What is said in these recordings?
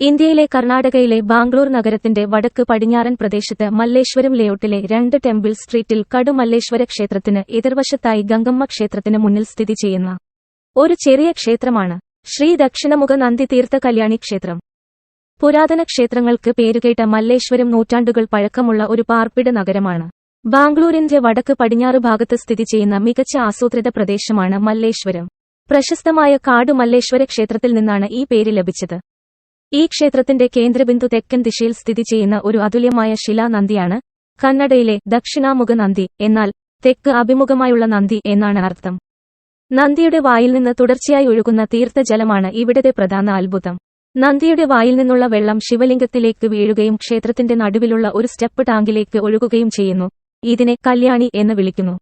ഇന്ത്യയിലെ കർണാടകയിലെ ബാംഗ്ലൂർ നഗരത്തിന്റെ വടക്ക് പടിഞ്ഞാറൻ പ്രദേശത്ത് മല്ലേശ്വരം ലേഔട്ടിലെ രണ്ട് ടെമ്പിൾ സ്ട്രീറ്റിൽ കടുമല്ലേശ്വര ക്ഷേത്രത്തിന് എതിർവശത്തായി ഗംഗമ്മ ക്ഷേത്രത്തിന് മുന്നിൽ സ്ഥിതി ചെയ്യുന്ന ഒരു ചെറിയ ക്ഷേത്രമാണ് ശ്രീ ദക്ഷിണമുഖ നന്ദി തീർത്ഥ കല്യാണി ക്ഷേത്രം. പുരാതന ക്ഷേത്രങ്ങൾക്ക് പേരുകേട്ട മല്ലേശ്വരം നൂറ്റാണ്ടുകൾ പഴക്കമുള്ള ഒരു പാർപ്പിട നഗരമാണ്. ബാംഗ്ലൂരിന്റെ വടക്ക് പടിഞ്ഞാറ് ഭാഗത്ത് സ്ഥിതി ചെയ്യുന്ന മികച്ച ആസൂത്രിത പ്രദേശമാണ് മല്ലേശ്വരം. പ്രശസ്തമായ കാടു മല്ലേശ്വര ക്ഷേത്രത്തിൽ നിന്നാണ് ഈ പേര് ലഭിച്ചത്. ഈ ക്ഷേത്രത്തിന്റെ കേന്ദ്രബിന്ദു തെക്കൻ ദിശയിൽ സ്ഥിതി ചെയ്യുന്ന ഒരു അതുല്യമായ ശിലാനന്ദിയാണ് കന്നഡയിലെ ദക്ഷിണാമുഖ നന്ദി എന്നാൽ തെക്ക് അഭിമുഖമായുള്ള നന്ദി എന്നാണ് അർത്ഥം. നന്ദിയുടെ വായിൽ നിന്ന് തുടർച്ചയായി ഒഴുകുന്ന തീർത്ഥജലമാണ് ഇവിടത്തെ പ്രധാന അത്ഭുതം. നന്ദിയുടെ വായിൽ നിന്നുള്ള വെള്ളം ശിവലിംഗത്തിലേക്ക് വീഴുകയും ക്ഷേത്രത്തിന്റെ നടുവിലുള്ള ഒരു സ്റ്റെപ്പ് ടാങ്കിലേക്ക് ഒഴുകുകയും ചെയ്യുന്നു. ഇതിനെ കല്യാണി എന്ന് വിളിക്കുന്നു.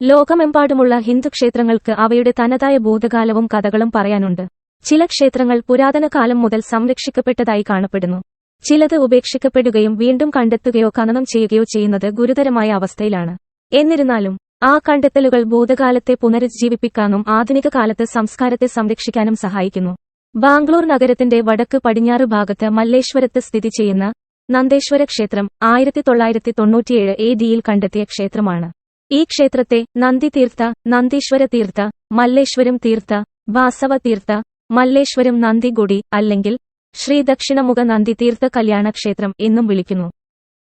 ലോകമെമ്പാടുമുള്ള ഹിന്ദു ക്ഷേത്രങ്ങൾക്ക് അവയുടെ തനതായ ഭൂതകാലവും കഥകളും പറയാനുണ്ട്. ചില ക്ഷേത്രങ്ങൾ പുരാതന കാലം മുതൽ സംരക്ഷിക്കപ്പെട്ടതായി കാണപ്പെടുന്നു. ചിലത് ഉപേക്ഷിക്കപ്പെടുകയും വീണ്ടും കണ്ടെത്തുകയോ ഖനനം ചെയ്യുകയോ ചെയ്യുന്നത് ഗുരുതരമായ അവസ്ഥയിലാണ്. എന്നിരുന്നാലും ആ കണ്ടെത്തലുകൾ ഭൂതകാലത്തെ പുനരുജ്ജീവിപ്പിക്കാനും ആധുനിക കാലത്ത് സംസ്കാരത്തെ സംരക്ഷിക്കാനും സഹായിക്കുന്നു. ബാംഗ്ലൂർ നഗരത്തിന്റെ വടക്ക് പടിഞ്ഞാറ് ഭാഗത്ത് മല്ലേശ്വരത്ത് സ്ഥിതി ചെയ്യുന്ന നന്ദേശ്വര ക്ഷേത്രം ആയിരത്തി തൊള്ളായിരത്തി തൊണ്ണൂറ്റിയേഴ് എ ഡിയിൽ കണ്ടെത്തിയ ക്ഷേത്രമാണ്. ഈ ക്ഷേത്രത്തെ നന്ദി തീർത്ഥ നന്ദീശ്വര തീർത്ഥ മല്ലേശ്വരം തീർത്ഥ വാസവ തീർത്ഥ മല്ലേശ്വരം നന്ദിഗുടി അല്ലെങ്കിൽ ശ്രീ ദക്ഷിണമുഖ നന്ദി തീർത്ഥ കല്യാണ ക്ഷേത്രം എന്നും വിളിക്കുന്നു.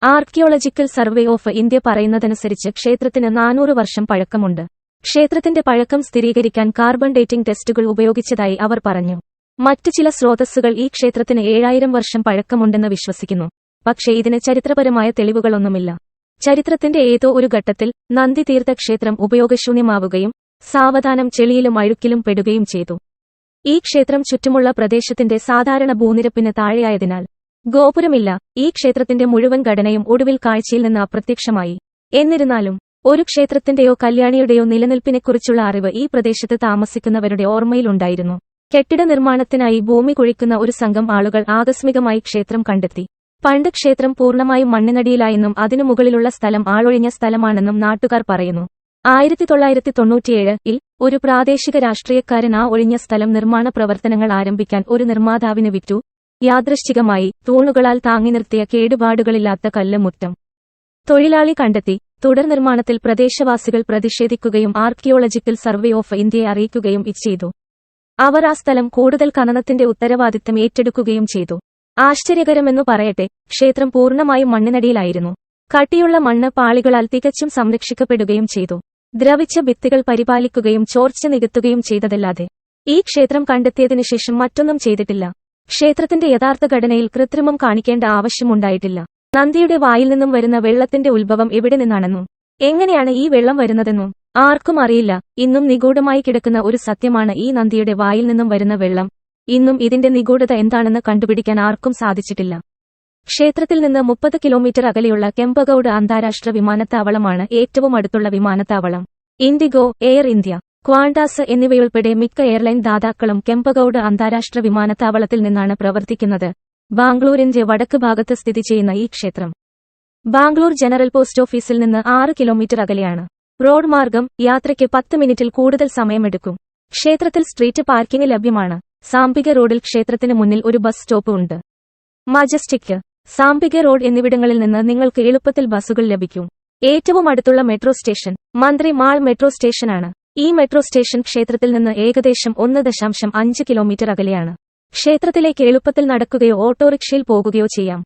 ആർക്കിയോളജിക്കൽ സർവേ ഓഫ് ഇന്ത്യ പറയുന്നതനുസരിച്ച് ക്ഷേത്രത്തിന് നാനൂറ് വർഷം പഴക്കമുണ്ട്. ക്ഷേത്രത്തിന്റെ പഴക്കം സ്ഥിരീകരിക്കാൻ കാർബൺ ഡേറ്റിംഗ് ടെസ്റ്റുകൾ ഉപയോഗിച്ചതായി അവർ പറഞ്ഞു. മറ്റു ചില സ്രോതസ്സുകൾ ഈ ക്ഷേത്രത്തിന് ഏഴായിരം വർഷം പഴക്കമുണ്ടെന്ന് വിശ്വസിക്കുന്നു. പക്ഷേ ഇതിന് ചരിത്രപരമായ തെളിവുകളൊന്നുമില്ല. ചരിത്രത്തിന്റെ ഏതോ ഒരു ഘട്ടത്തിൽ നന്ദി തീർത്ഥ ക്ഷേത്രം ഉപയോഗശൂന്യമാവുകയും സാവധാനം ചെളിയിലും അഴുക്കിലും പെടുകയും ചെയ്തു. ഈ ക്ഷേത്രം ചുറ്റുമുള്ള പ്രദേശത്തിന്റെ സാധാരണ ഭൂനിരപ്പിന് താഴെയായതിനാൽ ഗോപുരമില്ല. ഈ ക്ഷേത്രത്തിന്റെ മുഴുവൻ ഘടനയും ഒടുവിൽ കാഴ്ചയിൽ നിന്ന് അപ്രത്യക്ഷമായി. എന്നിരുന്നാലും ഒരു ക്ഷേത്രത്തിന്റെയോ കല്യാണിയുടെയോ നിലനിൽപ്പിനെക്കുറിച്ചുള്ള അറിവ് ഈ പ്രദേശത്ത് താമസിക്കുന്നവരുടെ ഓർമ്മയിലുണ്ടായിരുന്നു കെട്ടിട നിർമ്മാണത്തിനായി ഭൂമി കുഴിക്കുന്ന ഒരു സംഘം ആളുകൾ ആകസ്മികമായി ക്ഷേത്രം കണ്ടെത്തി. പണ്ട് ക്ഷേത്രം പൂർണമായും മണ്ണിനടിയിലായെന്നും അതിനു മുകളിലുള്ള സ്ഥലം ആളൊഴിഞ്ഞ സ്ഥലമാണെന്നും നാട്ടുകാർ പറയുന്നു. ആയിരത്തി തൊള്ളായിരത്തി തൊണ്ണൂറ്റിയേഴ് ഇൽ ഒരു പ്രാദേശിക രാഷ്ട്രീയക്കാരൻ ആ ഒഴിഞ്ഞ സ്ഥലം നിർമ്മാണ പ്രവർത്തനങ്ങൾ ആരംഭിക്കാൻ ഒരു നിർമ്മാതാവിന് വിറ്റു. യാദൃശ്ചികമായി തൂണുകളാൽ താങ്ങി നിർത്തിയ കേടുപാടുകളില്ലാത്ത കല്ല് മുറ്റം തൊഴിലാളി കണ്ടെത്തി. തുടർ നിർമ്മാണത്തിൽ പ്രദേശവാസികൾ പ്രതിഷേധിക്കുകയും ആർക്കിയോളജിക്കൽ സർവേ ഓഫ് ഇന്ത്യയെ അറിയിക്കുകയും ചെയ്തു. അവർ ആ സ്ഥലം കൂടുതൽ ഖനനത്തിന്റെ ഉത്തരവാദിത്തം ഏറ്റെടുക്കുകയും ചെയ്തു. ആശ്ചര്യകരമെന്നു പറയട്ടെ ക്ഷേത്രം പൂർണമായും മണ്ണിനടിയിലായിരുന്നു. കട്ടിയുള്ള മണ്ണ് പാളികളാൽ തികച്ചും സംരക്ഷിക്കപ്പെടുകയും ചെയ്തു. ദ്രവിച്ച ഭിത്തികൾ പരിപാലിക്കുകയും ചോർച്ച നികത്തുകയും ചെയ്തതല്ലാതെ ഈ ക്ഷേത്രം കണ്ടെത്തിയതിനു ശേഷം മറ്റൊന്നും ചെയ്തിട്ടില്ല. ക്ഷേത്രത്തിന്റെ യഥാർത്ഥ ഘടനയിൽ കൃത്രിമം കാണിക്കേണ്ട ആവശ്യമുണ്ടായിട്ടില്ല. നന്ദിയുടെ വായിൽ നിന്നും വരുന്ന വെള്ളത്തിന്റെ ഉത്ഭവം എവിടെ നിന്നാണെന്നും എങ്ങനെയാണ് ഈ വെള്ളം വരുന്നതെന്നും ആർക്കും അറിയില്ല. ഇന്നും നിഗൂഢമായി കിടക്കുന്ന ഒരു സത്യമാണ് ഈ നന്ദിയുടെ വായിൽ നിന്നും വരുന്ന വെള്ളം. ഇന്നും ഇതിന്റെ നിഗൂഢത എന്താണെന്ന് കണ്ടുപിടിക്കാൻ ആർക്കും സാധിച്ചിട്ടില്ല. ക്ഷേത്രത്തിൽ നിന്ന് മുപ്പത് കിലോമീറ്റർ അകലെയുള്ള കെമ്പഗൌഡ് അന്താരാഷ്ട്ര വിമാനത്താവളമാണ് ഏറ്റവും അടുത്തുള്ള വിമാനത്താവളം. ഇൻഡിഗോ എയർ ഇന്ത്യ ക്വാണ്ടാസ് എന്നിവയുൾപ്പെടെ മിക്ക എയർലൈൻ ദാതാക്കളും കെമ്പഗൌഡ് അന്താരാഷ്ട്ര വിമാനത്താവളത്തിൽ നിന്നാണ് പ്രവർത്തിക്കുന്നത്. ബാംഗ്ലൂരിന്റെ വടക്ക് ഭാഗത്ത് സ്ഥിതി ചെയ്യുന്ന ഈ ക്ഷേത്രം ബാംഗ്ലൂർ ജനറൽ പോസ്റ്റ് ഓഫീസിൽ നിന്ന് ആറ് കിലോമീറ്റർ അകലെയാണ്. റോഡ് മാർഗം യാത്രയ്ക്ക് പത്ത് മിനിറ്റിൽ കൂടുതൽ സമയമെടുക്കും. ക്ഷേത്രത്തിൽ സ്ട്രീറ്റ് പാർക്കിംഗ് ലഭ്യമാണ്. സാമ്പിക റോഡിൽ ക്ഷേത്രത്തിന് മുന്നിൽ ഒരു ബസ് സ്റ്റോപ്പ് ഉണ്ട്. മജസ്റ്റിക് സാമ്പിക റോഡ് എന്നിവിടങ്ങളിൽ നിന്ന് നിങ്ങൾക്ക് എളുപ്പത്തിൽ ബസ്സുകൾ ലഭിക്കും. ഏറ്റവും അടുത്തുള്ള metro station Mantri mall metro സ്റ്റേഷനാണ്. ഈ മെട്രോ സ്റ്റേഷൻ ക്ഷേത്രത്തിൽ നിന്ന് ഏകദേശം ഒന്ന് ദശാംശം അഞ്ച് കിലോമീറ്റർ അകലെയാണ്. ക്ഷേത്രത്തിലേക്ക് എളുപ്പത്തിൽ നടക്കുകയോ ഓട്ടോറിക്ഷയിൽ പോകുകയോ ചെയ്യാം.